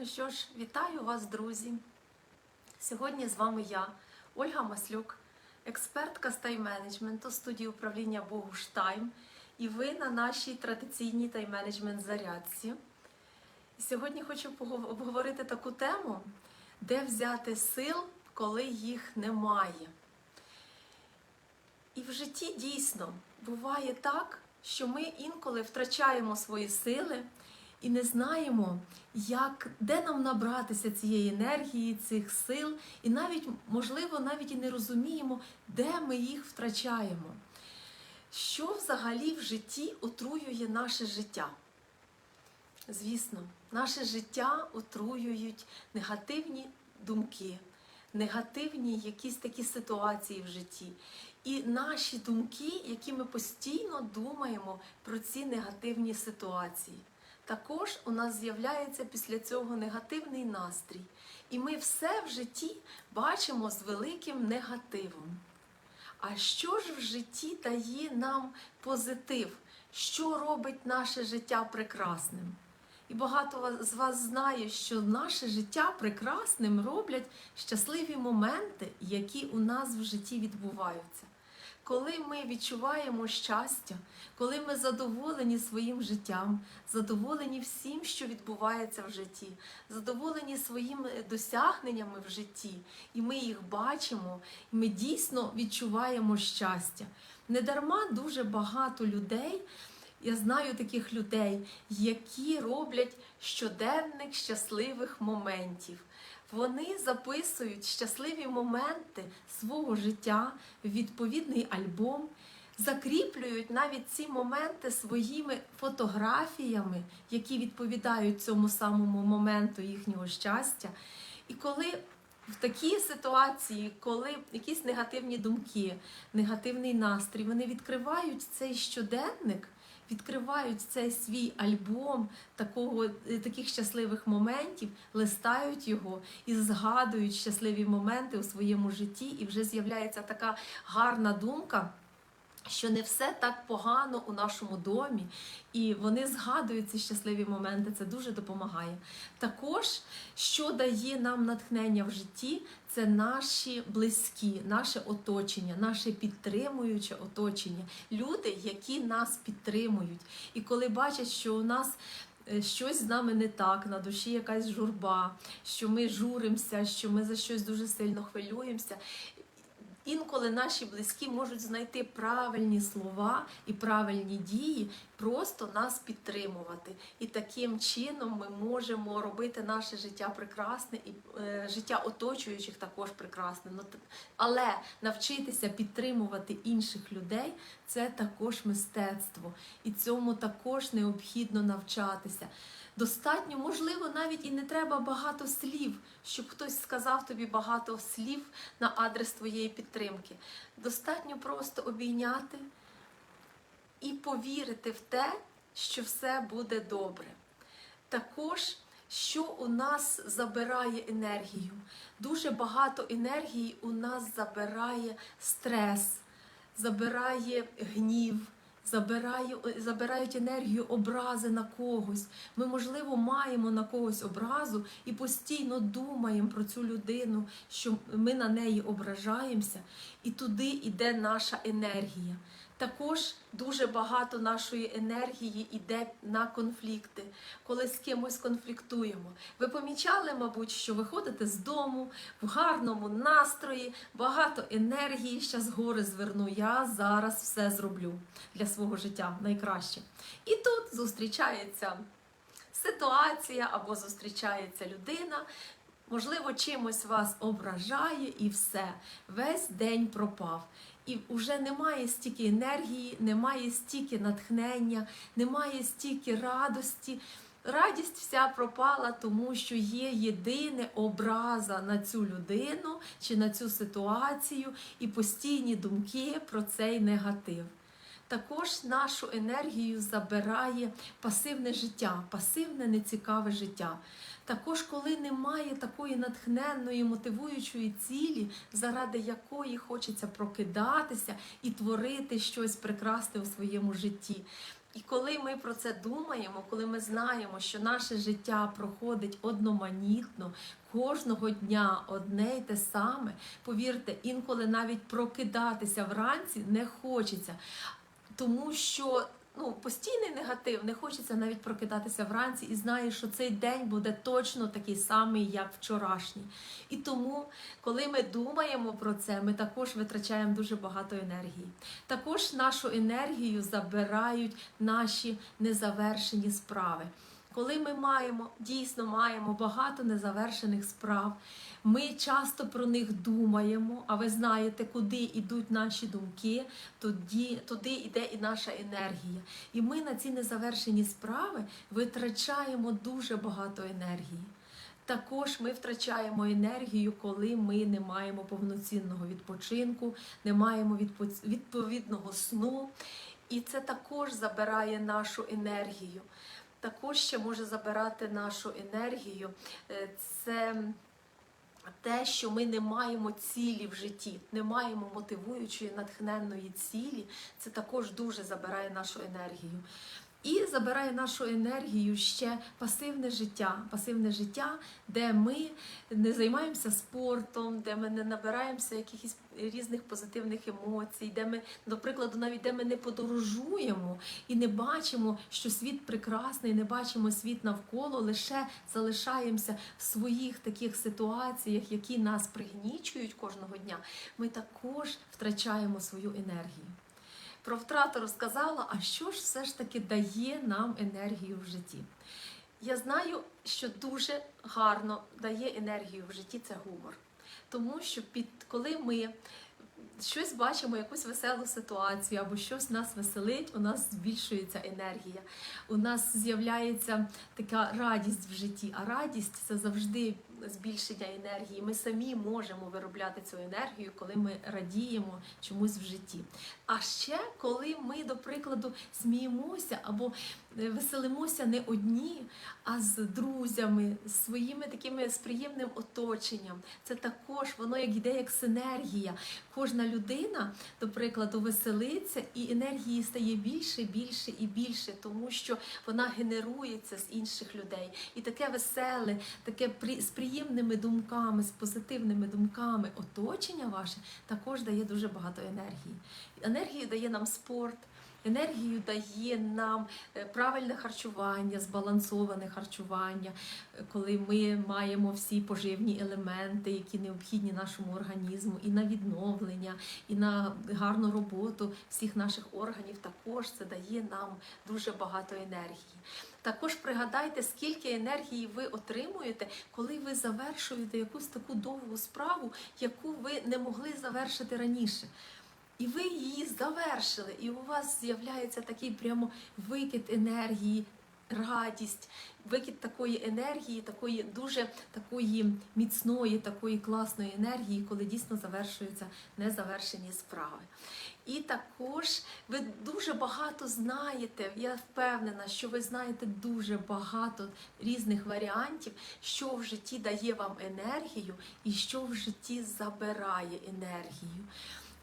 Ну що ж, вітаю вас, друзі! Сьогодні з вами я, Ольга Маслюк, експертка з тайм-менеджменту студії управління Богуш Тайм, і ви на нашій традиційній тайм-менеджмент зарядці. І сьогодні хочу обговорити таку тему, де взяти сил, коли їх немає. І в житті дійсно буває так, що ми інколи втрачаємо свої сили і не знаємо, як, де нам набратися цієї енергії, цих сил, і навіть, можливо, навіть і не розуміємо, де ми їх втрачаємо. Що взагалі в житті отруює наше життя? Звісно, наше життя отруюють негативні думки, негативні якісь такі ситуації в житті. І наші думки, які ми постійно думаємо про ці негативні ситуації. Також у нас з'являється після цього негативний настрій. І ми все в житті бачимо з великим негативом. А що ж в житті дає нам позитив? Що робить наше життя прекрасним? І багато з вас знає, що наше життя прекрасним роблять щасливі моменти, які у нас в житті відбуваються. Коли ми відчуваємо щастя, коли ми задоволені своїм життям, задоволені всім, що відбувається в житті, задоволені своїми досягненнями в житті, і ми їх бачимо, і ми дійсно відчуваємо щастя. Недарма дуже багато людей. Я знаю таких людей, які роблять щоденник щасливих моментів. Вони записують щасливі моменти свого життя в відповідний альбом, закріплюють навіть ці моменти своїми фотографіями, які відповідають цьому самому моменту їхнього щастя. І коли в такій ситуації, коли якісь негативні думки, негативний настрій, вони відкривають цей щоденник, відкривають цей свій альбом такого, е, таких щасливих моментів, листають його і згадують щасливі моменти у своєму житті, і вже з'являється така гарна думка. Що не все так погано у нашому домі, і вони згадують ці щасливі моменти, це дуже допомагає. Також, що дає нам натхнення в житті, це наші близькі, наше оточення, наше підтримуюче оточення, люди, які нас підтримують. І коли бачать, що у нас е, щось з нами не так, на душі якась журба, що ми журимося, що ми за щось дуже сильно хвилюємося. Інколи наші близькі можуть знайти правильні слова і правильні дії, просто нас підтримувати. І таким чином ми можемо робити наше життя прекрасне і е, життя оточуючих також прекрасне. Ну, але навчитися підтримувати інших людей це також мистецтво, і цьому також необхідно навчатися. Достатньо, можливо, навіть і не треба багато слів, щоб хтось сказав тобі багато слів на адрес твоєї підтримки. Достатньо просто обійняти і повірити в те, що все буде добре. Також, що у нас забирає енергію? Дуже багато енергії у нас забирає стрес, забирає гнів. Забирає, забирають енергію образи на когось. Ми, можливо, маємо на когось образу і постійно думаємо про цю людину, що ми на неї ображаємося, і туди йде наша енергія. Також дуже багато нашої енергії йде на конфлікти, коли з кимось конфліктуємо. Ви помічали, мабуть, що ви ходите з дому в гарному настрої, багато енергії. Щас гори зверну. Я зараз все зроблю для свого життя найкраще. І тут зустрічається ситуація або зустрічається людина. Можливо, чимось вас ображає і все. Весь день пропав. І вже немає стільки енергії, немає стільки натхнення, немає стільки радості. Радість вся пропала, тому що є єдине образа на цю людину чи на цю ситуацію і постійні думки про цей негатив. Також нашу енергію забирає пасивне життя, пасивне нецікаве життя. Також, коли немає такої натхненної, мотивуючої цілі, заради якої хочеться прокидатися і творити щось прекрасне у своєму житті. І коли ми про це думаємо, коли ми знаємо, що наше життя проходить одноманітно, кожного дня одне й те саме, повірте, інколи навіть прокидатися вранці не хочеться, тому що. Ну, постійний негатив, не хочеться навіть прокидатися вранці і знаєш, що цей день буде точно такий самий, як вчорашній. І тому, коли ми думаємо про це, ми також витрачаємо дуже багато енергії. Також нашу енергію забирають наші незавершені справи. Коли ми маємо, дійсно маємо багато незавершених справ, ми часто про них думаємо, а ви знаєте, куди йдуть наші думки, тоді, туди йде і наша енергія. І ми на ці незавершені справи витрачаємо дуже багато енергії. Також ми втрачаємо енергію, коли ми не маємо повноцінного відпочинку, не маємо відпо- відповідного сну. І це також забирає нашу енергію. Також ще може забирати нашу енергію. е, Це те, що ми не маємо цілі в житті, не маємо мотивуючої натхненної цілі, це також дуже забирає нашу енергію. І забирає нашу енергію ще пасивне життя, пасивне життя, де ми не займаємося спортом, де ми не набираємося якихось різних позитивних емоцій, де ми, до прикладу, навіть де ми не подорожуємо і не бачимо, що світ прекрасний, не бачимо світ навколо, лише залишаємося в своїх таких ситуаціях, які нас пригнічують кожного дня. Ми також втрачаємо свою енергію. Про втрату розказала, а що ж все ж таки дає нам енергію в житті? Я знаю, що дуже гарно дає енергію в житті це гумор. Тому що під коли ми щось бачимо, якусь веселу ситуацію або щось нас веселить, у нас збільшується енергія. У нас з'являється така радість в житті. А радість це завжди збільшення енергії. Ми самі можемо виробляти цю енергію, коли ми радіємо чомусь в житті. А ще коли ми, до прикладу, сміємося або веселимося не одні, а з друзями, з своїми такими з приємним оточенням. Це також воно як йде як синергія. Кожна людина, до прикладу, веселиться, і енергії стає більше, більше і більше, тому що вона генерується з інших людей. І таке веселе, таке з приємними думками, з позитивними думками оточення ваше також дає дуже багато енергії. Енергію дає нам спорт. Енергію дає нам е, правильне харчування, збалансоване харчування, е, коли ми маємо всі поживні елементи, які необхідні нашому організму, і на відновлення, і на гарну роботу всіх наших органів. Також це дає нам дуже багато енергії. Також пригадайте, скільки енергії ви отримуєте, коли ви завершуєте якусь таку довгу справу, яку ви не могли завершити раніше. І ви її завершили, і у вас з'являється такий прямо викид енергії, радість, викид такої енергії, такої дуже такої міцної, такої класної енергії, коли дійсно завершуються незавершені справи. І також ви дуже багато знаєте. Я впевнена, що ви знаєте дуже багато різних варіантів, що в житті дає вам енергію і що в житті забирає енергію.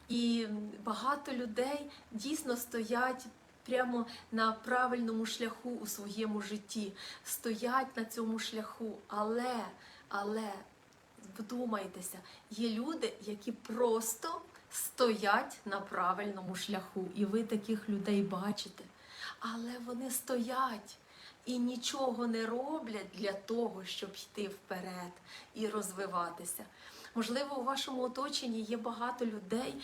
І багато людей дійсно стоять прямо на правильному шляху у своєму житті, стоять на цьому шляху, але, але вдумайтеся, є люди, які просто стоять на правильному шляху, і ви таких людей бачите. Але вони стоять і нічого не роблять для того, щоб йти вперед і розвиватися. Можливо, у вашому оточенні є багато людей,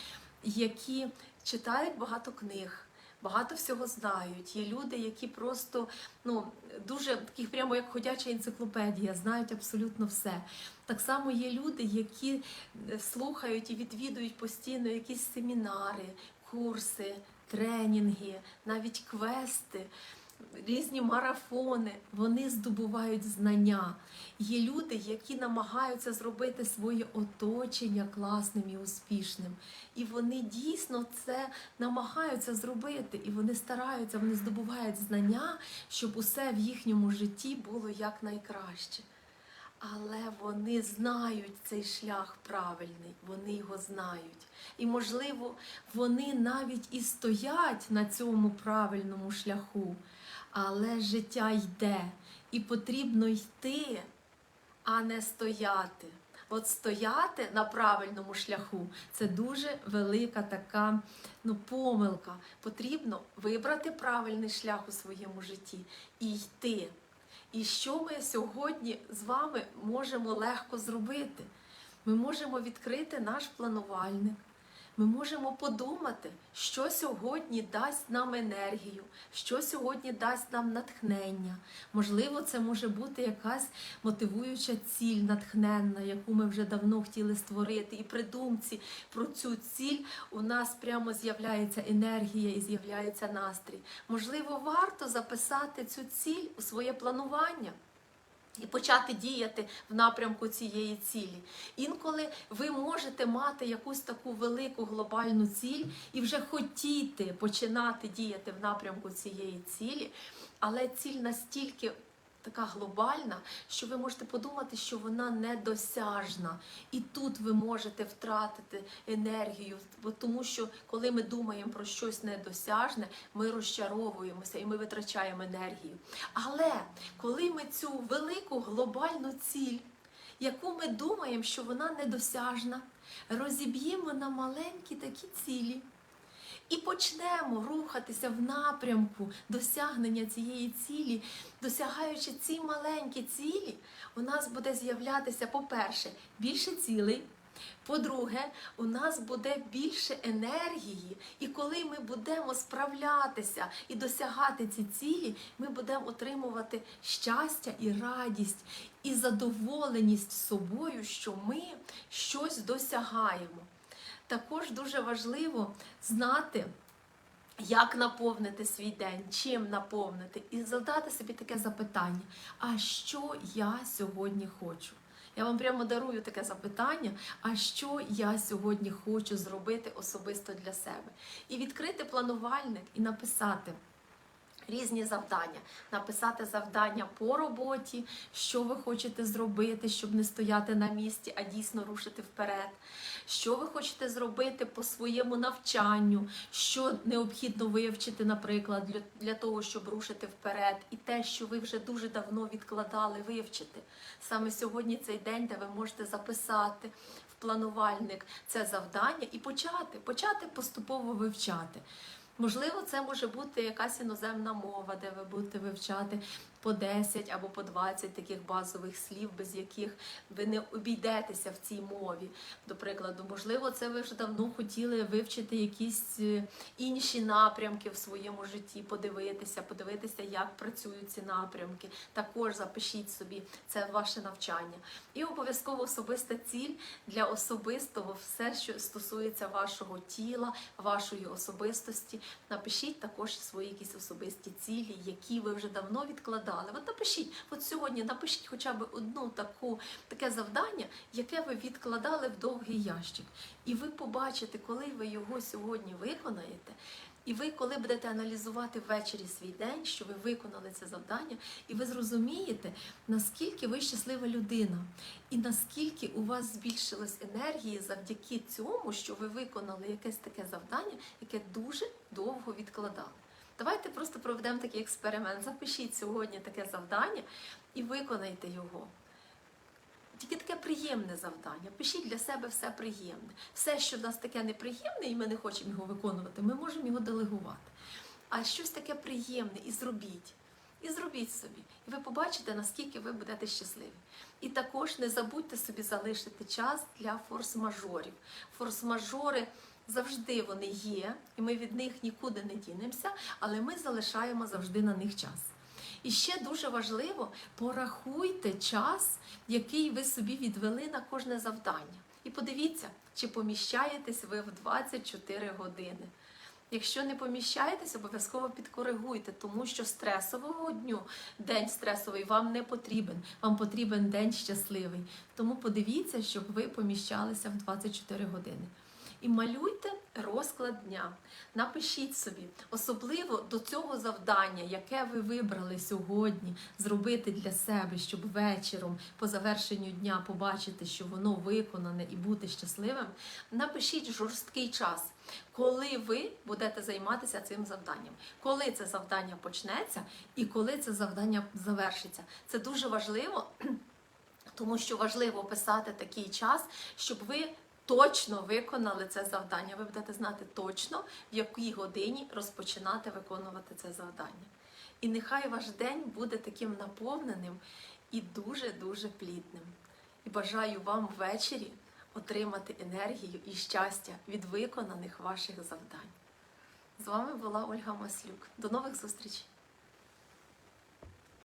які читають багато книг, багато всього знають. Є люди, які просто ну, дуже таких прямо як ходяча енциклопедія, знають абсолютно все. Так само є люди, які е, слухають і відвідують постійно якісь семінари, курси, тренінги, навіть квести різні марафони, вони здобувають знання. Є люди, які намагаються зробити своє оточення класним і успішним. І вони дійсно це намагаються зробити, і вони стараються, вони здобувають знання, щоб усе в їхньому житті було якнайкраще. але вони знають цей шлях правильний, вони його знають. І, можливо, вони навіть і стоять на цьому правильному шляху, але життя йде, і потрібно йти, а не стояти. От стояти на правильному шляху це дуже велика така ну, помилка. Потрібно вибрати правильний шлях у своєму житті і йти. І що ми сьогодні з вами можемо легко зробити? Ми можемо відкрити наш планувальник. Ми можемо подумати, що сьогодні дасть нам енергію, що сьогодні дасть нам натхнення. Можливо, це може бути якась мотивуюча ціль натхненна, яку ми вже давно хотіли створити. І при думці про цю ціль у нас прямо з'являється енергія і з'являється настрій. Можливо, варто записати цю ціль у своє планування. І почати діяти в напрямку цієї цілі. Інколи ви можете мати якусь таку велику глобальну ціль і вже хотіти починати діяти в напрямку цієї цілі, але ціль настільки така глобальна, що ви можете подумати, що вона недосяжна. І тут ви можете втратити енергію, тому що коли ми думаємо про щось недосяжне, ми розчаровуємося і ми витрачаємо енергію. Але коли ми цю велику глобальну ціль, яку ми думаємо, що вона недосяжна, розіб'ємо на маленькі такі цілі. І почнемо рухатися в напрямку досягнення цієї цілі, досягаючи ці маленькі цілі, у нас буде з'являтися, по-перше, більше цілей. По-друге, у нас буде більше енергії, і коли ми будемо справлятися і досягати ці цілі, ми будемо отримувати щастя і радість, і задоволеність собою, що ми щось досягаємо. Також дуже важливо знати, як наповнити свій день, чим наповнити, і задати собі таке запитання: а що я сьогодні хочу? Я вам прямо дарую таке запитання, а що я сьогодні хочу зробити особисто для себе? І відкрити планувальник і написати. Різні завдання, написати завдання по роботі, що ви хочете зробити, щоб не стояти на місці, а дійсно рушити вперед. Що ви хочете зробити по своєму навчанню, що необхідно вивчити, наприклад, для, того, щоб рушити вперед, і те, що ви вже дуже давно відкладали, вивчити. Саме сьогодні цей день, де ви можете записати в планувальник це завдання і почати, почати поступово вивчати. Можливо, це може бути якась іноземна мова, де ви будете вивчати по 10 або по 20 таких базових слів, без яких ви не обійдетеся в цій мові. До прикладу, можливо, це ви вже давно хотіли вивчити якісь е, інші напрямки в своєму житті, подивитися, подивитися, як працюють ці напрямки. Також запишіть собі це ваше навчання. І обов'язково особиста ціль для особистого, все, що стосується вашого тіла, вашої особистості. Напишіть також свої якісь особисті цілі, які ви вже давно відкладали. От напишіть, от сьогодні напишіть хоча б одну таку таке завдання, яке ви відкладали в довгий ящик. І ви побачите, коли ви його сьогодні виконаєте. І ви, коли будете аналізувати ввечері свій день, що ви виконали це завдання, і ви зрозумієте, наскільки ви щаслива людина, і наскільки у вас збільшилось енергії завдяки цьому, що ви виконали якесь таке завдання, яке дуже довго відкладали. Давайте просто проведемо такий експеримент. Запишіть сьогодні таке завдання і виконайте його. Тільки таке приємне завдання. Пишіть для себе все приємне. Все, що в нас таке неприємне, і ми не хочемо його виконувати, ми можемо його делегувати. А щось таке приємне і зробіть. І зробіть собі. І ви побачите, наскільки ви будете щасливі. І також не забудьте собі залишити час для форс-мажорів. Форс-мажори завжди вони є, і ми від них нікуди не дінемося, але ми залишаємо завжди на них час. І ще дуже важливо, порахуйте час, який ви собі відвели на кожне завдання. І подивіться, чи поміщаєтесь ви в 24 години. Якщо не поміщаєтесь, обов'язково підкоригуйте, тому що стресового дню, день стресовий вам не потрібен. Вам потрібен день щасливий. Тому подивіться, щоб ви поміщалися в 24 години. І малюйте розклад дня. Напишіть собі, особливо до цього завдання, яке ви вибрали сьогодні, зробити для себе, щоб вечором по завершенню дня побачити, що воно виконане і бути щасливим. Напишіть жорсткий час, коли ви будете займатися цим завданням, коли це завдання почнеться і коли це завдання завершиться. Це дуже важливо, тому що важливо писати такий час, щоб ви точно виконали це завдання. Ви будете знати точно, в якій годині розпочинати виконувати це завдання. І нехай ваш день буде таким наповненим і дуже-дуже плідним. І бажаю вам ввечері отримати енергію і щастя від виконаних ваших завдань. З вами була Ольга Маслюк. До нових зустрічей!